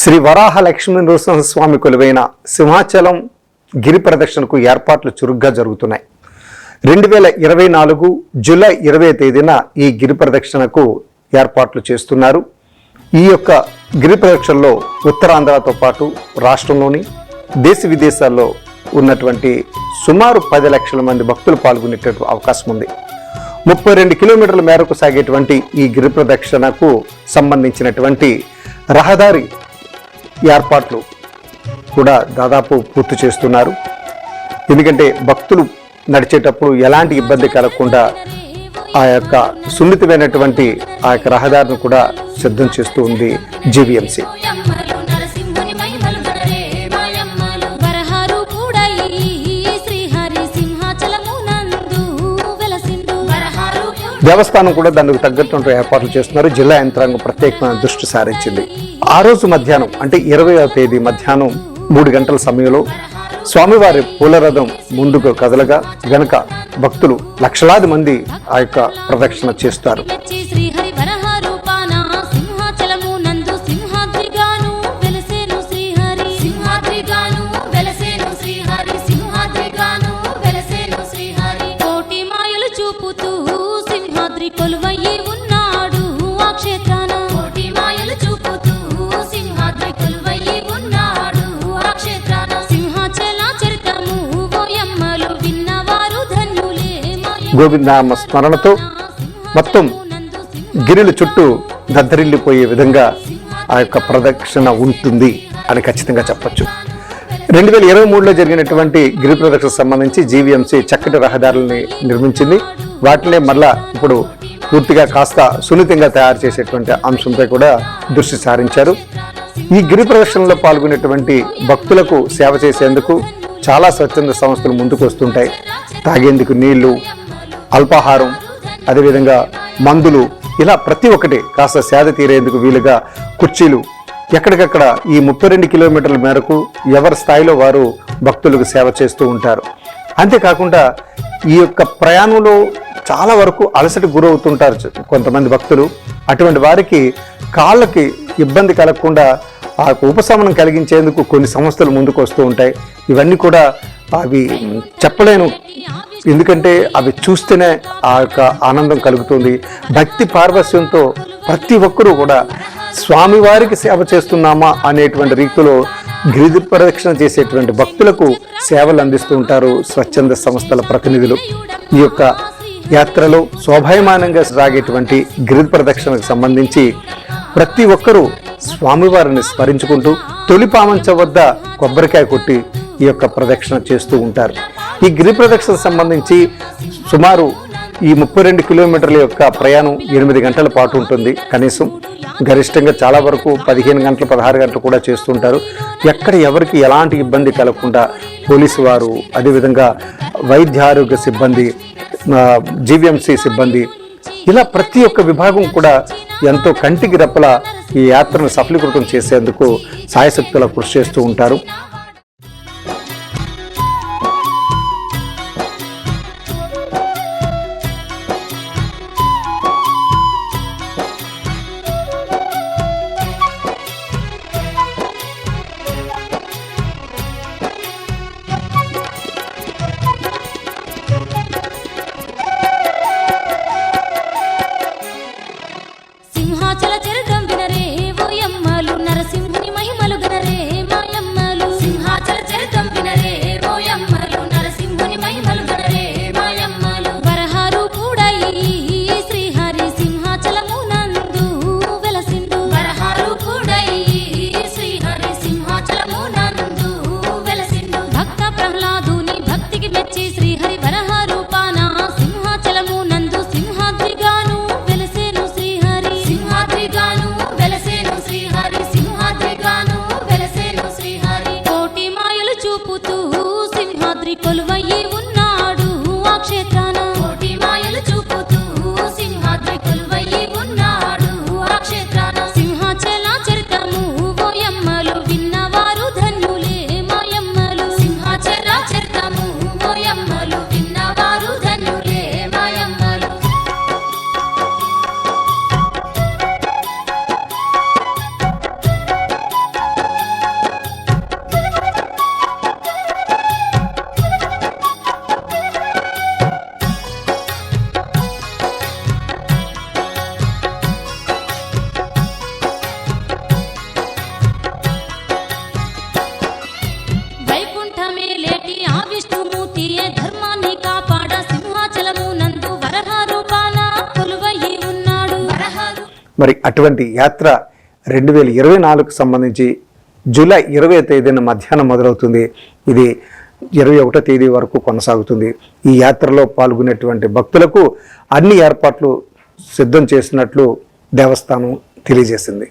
శ్రీ వరాహ లక్ష్మీ నృసింహస్వామి కొలువైన సింహాచలం గిరి ప్రదక్షిణకు ఏర్పాట్లు చురుగ్గా జరుగుతున్నాయి. రెండు వేల ఇరవై నాలుగు జూలై ఇరవై తేదీన ఈ గిరి ప్రదక్షిణకు ఏర్పాట్లు చేస్తున్నారు. ఈ యొక్క గిరి ప్రదక్షిణలో ఉత్తరాంధ్రతో పాటు రాష్ట్రంలోని దేశ విదేశాల్లో ఉన్నటువంటి సుమారు పది లక్షల మంది భక్తులు పాల్గొనేటటువంటి అవకాశం ఉంది. ముప్పై రెండు కిలోమీటర్ల మేరకు సాగేటువంటి ఈ గిరి ప్రదక్షిణకు సంబంధించినటువంటి రహదారి ఏర్పాట్లు కూడా దాదాపు పూర్తి చేస్తున్నారు. ఎందుకంటే భక్తులు నడిచేటప్పుడు ఎలాంటి ఇబ్బంది కలగకుండా ఆ యొక్క సున్నితమైనటువంటి ఆ యొక్క రహదారిని కూడా సిద్ధం చేస్తూ ఉంది జీవీఎంసీ. దేవస్థానం కూడా దానికి తగ్గట్టు ఏర్పాట్లు చేస్తున్నారు. జిల్లా యంత్రాంగం ప్రత్యేకమైన దృష్టి సారించింది. ఆ రోజు మధ్యాహ్నం అంటే ఇరవై తేదీ మధ్యాహ్నం మూడు గంటల సమయంలో స్వామివారి పూలరథం ముందుకు కదలగా గనక భక్తులు లక్షలాది మంది ఆ యొక్క ప్రదక్షిణ చేస్తారు. కొలువయ్యి ఉన్నాడు ఆ క్షేత్రాన. కోటి మాయలు చూపుతూ సింహాద్రి కొలువయ్యి ఉన్నాడు ఆ క్షేత్రాన. సింహాచల చరితము ఓయమ్మలు విన్నవారు ధన్యులే మాయమ్మ. గోవిందనామ స్మరణతో మొత్తం గిరిల చుట్టూ దద్దరిల్లిపోయే విధంగా ఆ యొక్క ప్రదక్షిణ ఉంటుంది అని ఖచ్చితంగా చెప్పొచ్చు. రెండు వేల ఇరవై మూడులో జరిగినటువంటి గిరి ప్రదక్షిణ సంబంధించి జీవీఎంసీ చక్కటి రహదారుల్ని నిర్మించింది. వాటినే మళ్ళా ఇప్పుడు పూర్తిగా కాస్త సున్నితంగా తయారు చేసేటువంటి అంశంపై కూడా దృష్టి సారించారు. ఈ గిరి ప్రదర్శనలో పాల్గొనేటువంటి భక్తులకు సేవ చేసేందుకు చాలా స్వచ్ఛంద సంస్థలు ముందుకు వస్తుంటాయి. తాగేందుకు నీళ్ళు అల్పాహారం అదేవిధంగా మందులు ఇలా ప్రతి ఒక్కటి కాస్త సేద తీరేందుకు వీలుగా కుర్చీలు. ఎక్కడికక్కడ ఈ ముప్పై రెండు కిలోమీటర్ల మేరకు ఎవరి స్థాయిలో వారు భక్తులకు సేవ చేస్తూ ఉంటారు. అంతేకాకుండా ఈ యొక్క ప్రయాణంలో చాలా వరకు అలసట గురవుతుంటారు కొంతమంది భక్తులు. అటువంటి వారికి కాళ్ళకి ఇబ్బంది కలగకుండా ఆ యొక్క ఉపశమనం కలిగించేందుకు కొన్ని సంస్థలు ముందుకు వస్తూ ఉంటాయి. ఇవన్నీ కూడా అవి చెప్పలేను. ఎందుకంటే అవి చూస్తేనే ఆ యొక్క ఆనందం కలుగుతుంది. భక్తి పార్వస్యంతో ప్రతి ఒక్కరూ కూడా స్వామివారికి సేవ చేస్తున్నామా అనేటువంటి రీతిలో గిరి ప్రదక్షిణ చేసేటువంటి భక్తులకు సేవలు అందిస్తూ ఉంటారు స్వచ్ఛంద సంస్థల ప్రతినిధులు. ఈ యొక్క యాత్రలో శోభాయమానంగా సాగేటువంటి గిరి ప్రదక్షిణకు సంబంధించి ప్రతి ఒక్కరూ స్వామివారిని స్మరించుకుంటూ తొలి పామంచ వద్ద కొబ్బరికాయ కొట్టి ఈ యొక్క ప్రదక్షిణ చేస్తూ ఉంటారు. ఈ గిరి ప్రదక్షిణ సంబంధించి సుమారు ఈ ముప్పై రెండు కిలోమీటర్ల యొక్క ప్రయాణం ఎనిమిది గంటల పాటు ఉంటుంది. కనీసం గరిష్టంగా చాలా వరకు పదిహేను గంటలు పదహారు గంటలు కూడా చేస్తుంటారు ఎక్కడ ఎవరికి ఎలాంటి ఇబ్బంది కలగకుండా పోలీసు వారు అదేవిధంగా వైద్య ఆరోగ్య సిబ్బంది జీవీఎంసీ సిబ్బంది. ఇలా ప్రతి ఒక్క విభాగం కూడా ఎంతో కంటికి రెప్పల ఈ యాత్రను సఫలీకృతం చేసేందుకు సాయశక్తుల కృషి చేస్తూ ఉంటారు. మరి అటువంటి యాత్ర రెండు వేల ఇరవై నాలుగుకు సంబంధించి జూలై ఇరవై తేదీన మధ్యాహ్నం మొదలవుతుంది. ఇది ఇరవై ఒకటో తేదీ వరకు కొనసాగుతుంది. ఈ యాత్రలో పాల్గొనేటువంటి భక్తులకు అన్ని ఏర్పాట్లు సిద్ధం చేసినట్లు దేవస్థానం తెలియజేసింది.